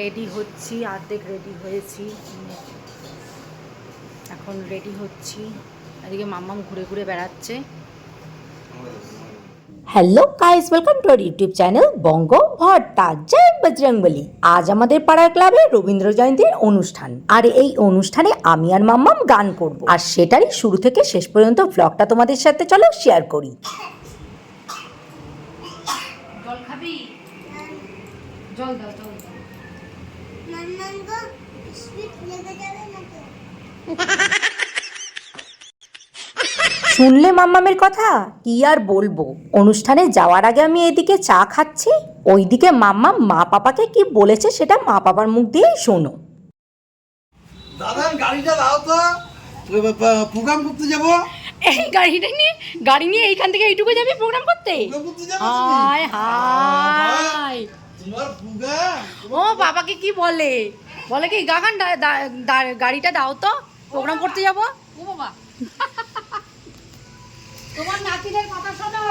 Ready হচ্ছি অর্ধেক ready হয়েছি। এখন রেডি হচ্ছি। এদিকে মাম্মাম ঘুরে ঘুরে বেড়াচ্ছে। Hello guys welcome to YouTube channel Banga Bharta জয় বজরংবলী আজ আমাদের পাড়ার ক্লাবে রবীন্দ্র জয়ন্তীর অনুষ্ঠান। আর এই অনুষ্ঠানে আমি আর মাম্মাম গান করব। আর সেটারই শুরু থেকে শেষ পর্যন্ত ব্লগটা তোমাদের সাথে চলো শেয়ার করি। জল খাবি? জল দাও জল দাও মান্নানগো স্পিড লেগে যাবে না তো শুনলে মাম্মামের কথা? কি আর বলব? অনুষ্ঠানে যাওয়ার আগে আমি এদিকে চা খাচ্ছি। ওইদিকে মাম্মা মা পাপাকে কি বলেছে সেটা মা পাপার মুখ দিয়েই শোনো। দাদা গাড়িটা দাও তো। প্রোগ্রাম করতে যাব? এই গাড়িটা নিয়ে গাড়ি নিয়ে এইখান থেকে এইটুকু যাবি প্রোগ্রাম করতে? প্রোগ্রাম করতে যাব হাই হাই তোমার প্রোগ্রাম ও বাবাকে কি বলে? বলে কি গাগান গাড়িটা দাও তো প্রোগ্রাম করতে যাব? ও বাবা। তোমার নাতিদের কথা শোনো।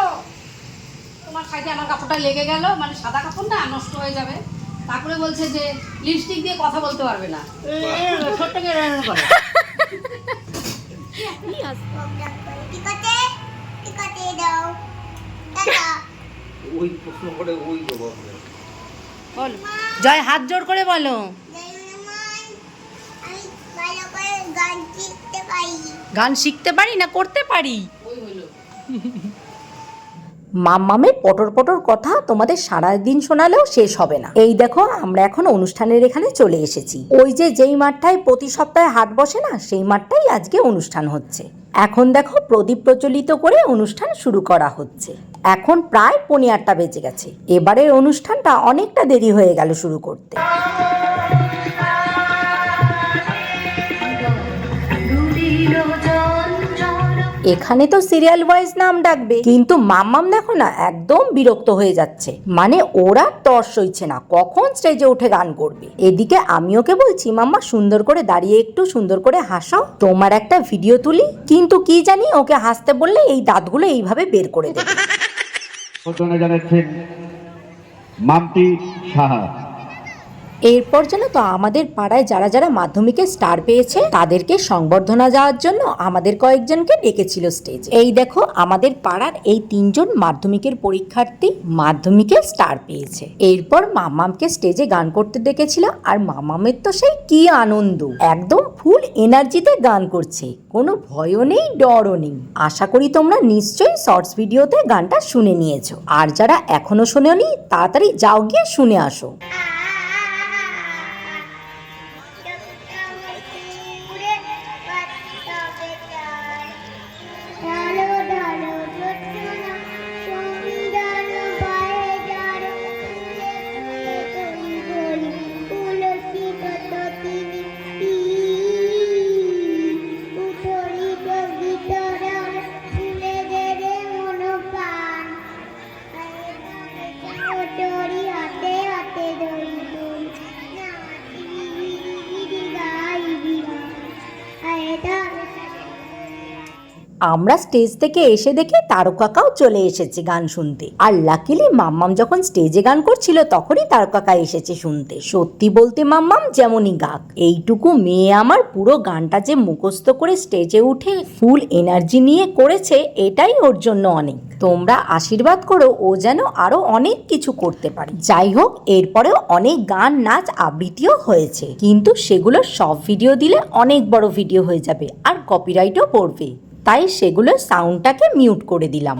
তোমার সাইডে আমার কাপড়টা লেগে গেল মানে সাদা কাপড় না নষ্ট হয়ে যাবে। তারপরে বলছে যে লিপস্টিক দিয়ে কথা বলতে পারবে না। ছোট্ট করে এরকম করে প্রোগ্রাম করে। ঠিক আছে ঠিক আছে দাও। টাটা। ওই প্রশ্ন করে ওই জবাব। জয় হাত জোর করে বলো। গান শিখতে পারি না করতে পারি? মাম্মামের পটর পটর কথা তোমাদের সারা দিন শোনালেও শেষ হবে না। এই দেখো, আমরা এখন অনুষ্ঠানের এখানে চলে এসেছি। ওই যে যেই মাঠটায় প্রতি সপ্তাহে হাট বসে না, সেই মাঠটাই আজকে অনুষ্ঠান হচ্ছে। এখন দেখো, প্রদীপ প্রচলিত করে অনুষ্ঠান শুরু করা হচ্ছে। এখন প্রায় পৌনে আটটা বেজে গেছে। এবারের অনুষ্ঠানটা অনেকটা দেরি হয়ে গেল শুরু করতে। এখানে তো সিরিয়াল ওয়াইজ নাম ডাকবে। কিন্তু মাম্মাম দেখো না, একদম বিরক্ত হয়ে যাচ্ছে। মানে ওরা তর সইছে না, কখন স্টেজে উঠে গান করবে। এদিকে আমি ওকে বলছি, মাম্মা, সুন্দর করে দাঁড়িয়ে একটু, সুন্দর করে হাসাও। তোমার একটা ভিডিও তুলি। কিন্তু কি জানি ওকে হাসতে বললে এই দাঁতগুলো এইভাবে বের করে দেবে। জানাচ্ছেন মামতি সাহা। এরপর যেন তো আমাদের পাড়ায় যারা যারা মাধ্যমিকে স্টার পেয়েছে, তাদেরকে সংবর্ধনা যাওয়ার জন্য আমাদের কয়েকজনকে ডেকেছিল স্টেজ এই দেখো, আমাদের পাড়ার এই তিনজন মাধ্যমিকের পরীক্ষার্থী মাধ্যমিকে স্টার পেয়েছে। এরপর মামামকে স্টেজে গান করতে ডেকেছিল, আর মামামের তো সেই কি আনন্দ। একদম ফুল এনার্জিতে গান করছে, কোনো ভয়ও নেই, ডরও নেই। আশা করি তোমরা নিশ্চয়ই শর্টস ভিডিওতে গানটা শুনে নিয়েছো। আর যারা এখনও শোনেনি, তাড়াতাড়ি যাও গিয়ে শুনে আসো। আমরা স্টেজ থেকে এসে দেখে তারকাকাও চলে এসেছে গান শুনতে। আর লাকিলি মাম্মাম যখন স্টেজে গান করছিল, তখনই তারকাকা এসেছে শুনতে। সত্যি বলতে মাম্মাম, যেমনই গাক। এইটুকু মেয়ে আমার পুরো গানটা যে মুখস্থ করে স্টেজে উঠে ফুল এনার্জি নিয়ে করেছে, এটাই ওর জন্য অনেক। তোমরা আশীর্বাদ করো, ও যেন আরও অনেক কিছু করতে পারে। যাই হোক, এরপরেও অনেক গান, নাচ আবৃত্তিও হয়েছে। কিন্তু সেগুলো সব ভিডিও দিলে অনেক বড় ভিডিও হয়ে যাবে, আর কপিরাইটও পড়বে। তাই সেগুলো সাউন্ডটাকে মিউট করে দিলাম।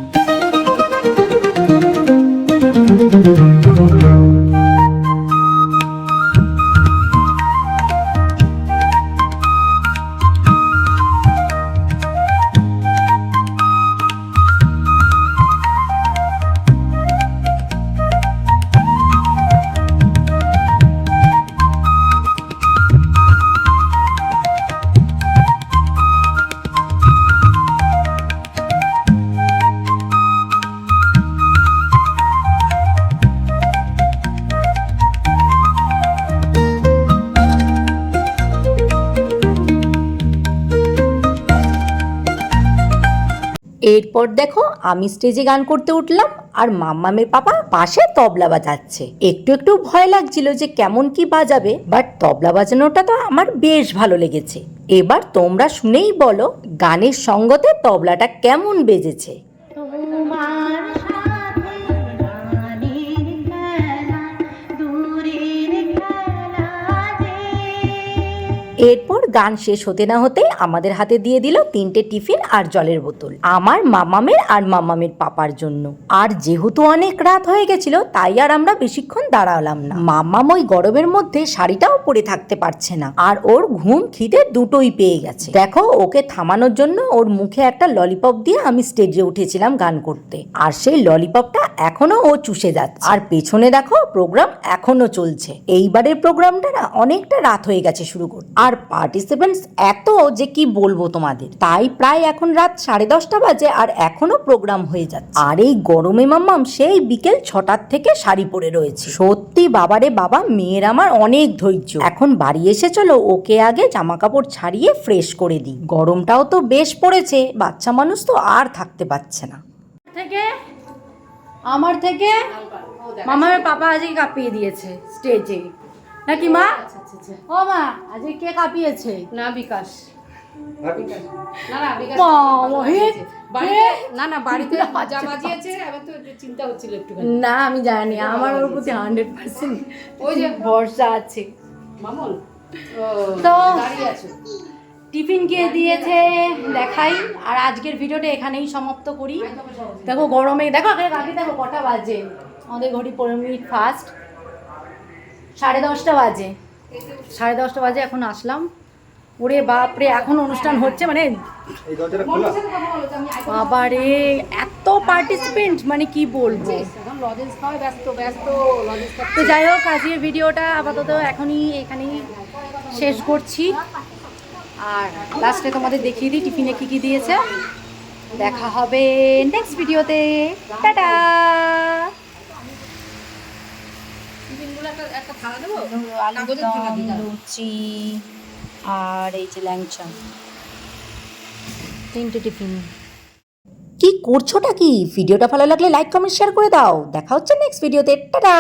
এরপর দেখো আমি স্টেজে গান করতে উঠলাম আর মাম্মামের পাপা পাশে তবলা বাজাচ্ছে। একটু একটু ভয় লাগছিল যে কেমন কি বাজাবে বাট তবলা বাজানোটা তো আমার বেশ ভালো লেগেছে। এবার তোমরা শুনেই বলো গানের সঙ্গতে তবলাটা কেমন বেজেছে। এরপর গান শেষ হতে না হতে আমাদের হাতে দিয়ে দিল তিনটে টিফিন আর জলের বোতল। আমার মামামের আর মামামের পাপার জন্য। আর যেহেতু অনেক রাত হয়ে গেছিল, তাই আর আমরা বেশিক্ষণ দাঁড়ালাম না। মামাম ওই গরমের মধ্যে শাড়িটাও পরে থাকতে পারছে না। আর ওর ঘুম খিদে দুটোই পেয়ে গেছে। দেখো, ওকে থামানোর জন্য ওর মুখে একটা ললিপপ দিয়ে আমি স্টেজে উঠেছিলাম গান করতে। আর সেই ললিপপটা এখনও ও চুষে যাচ্ছে। আর পেছনে দেখো প্রোগ্রাম এখনও চলছে। এইবারের প্রোগ্রামটা না অনেকটা রাত হয়ে গেছে শুরু করতে। আর পার্টিসিপেন্টস এত যে কি বলব তোমাদের? তাই প্রায় এখন রাত সাড়ে দশটা বাজে আর এখনও প্রোগ্রাম হয়ে যাচ্ছে। আর এই গরমে মাম্মাম সেই বিকেল ছটার থেকে শাড়ি পরে রয়েছে। সত্যি বাবারে বাবা মেয়ের আমার অনেক ধৈর্য। এখন বাড়ি এসে চলো ওকে আগে জামা কাপড় ছাড়িয়ে ফ্রেশ করে দিই। গরমটাও তো বেশ পড়েছে বাচ্চা মানুষ তো আর থাকতে পারছে না। থেকে? আমার থেকে? মামার পাপা আজকে কাঁপিয়ে দিয়েছে স্টেজে নাকি মা? ও মা আজকে কে কাঁপিয়েছে? না বিকাশ। না না বাড়িতে না না বাড়িতে যা বাজিয়েছে আমি তো একটু চিন্তা হচ্ছিল একটু না আমি জানি আমার ওর প্রতি হান্ড্রেড পার্সেন্ট ওই যে ভরসা আছে। মামুন তো টিফিন কে দিয়েছে দেখাই আর আজকের ভিডিওটা এখানেই সমাপ্ত করি। দেখো গরমে দেখো দেখো কটা বাজে। আমাদের ঘড়ি পনেরো মিনিট ফাস্ট সাড়ে দশটা বাজে। সাড়ে দশটা বাজে এখন আসলাম। ওরে বাপরে এখন অনুষ্ঠান হচ্ছে মানে বাবারে এত পার্টিসিপেন্ট মানে কি বলব? এখন লজেন্স খাওয়ায় ব্যস্ত ব্যস্ত লজেন্স তো যাই হোক আজকের ভিডিওটা আপাতত এখনই এখানেই শেষ করছি। আর লাস্টে তোমাদের দেখিয়ে দিই টিফিনে কী কী দিয়েছে। দেখা হবে নেক্সট ভিডিওতে টাটা! লুচি আর এই যে ল্যাংচা। তিনটে টিফিন। কি করছোটা কি? ভিডিওটা ভালো লাগলে লাইক কমেন্ট শেয়ার করে দাও। দেখা হচ্ছে নেক্সট ভিডিওতে টাটা!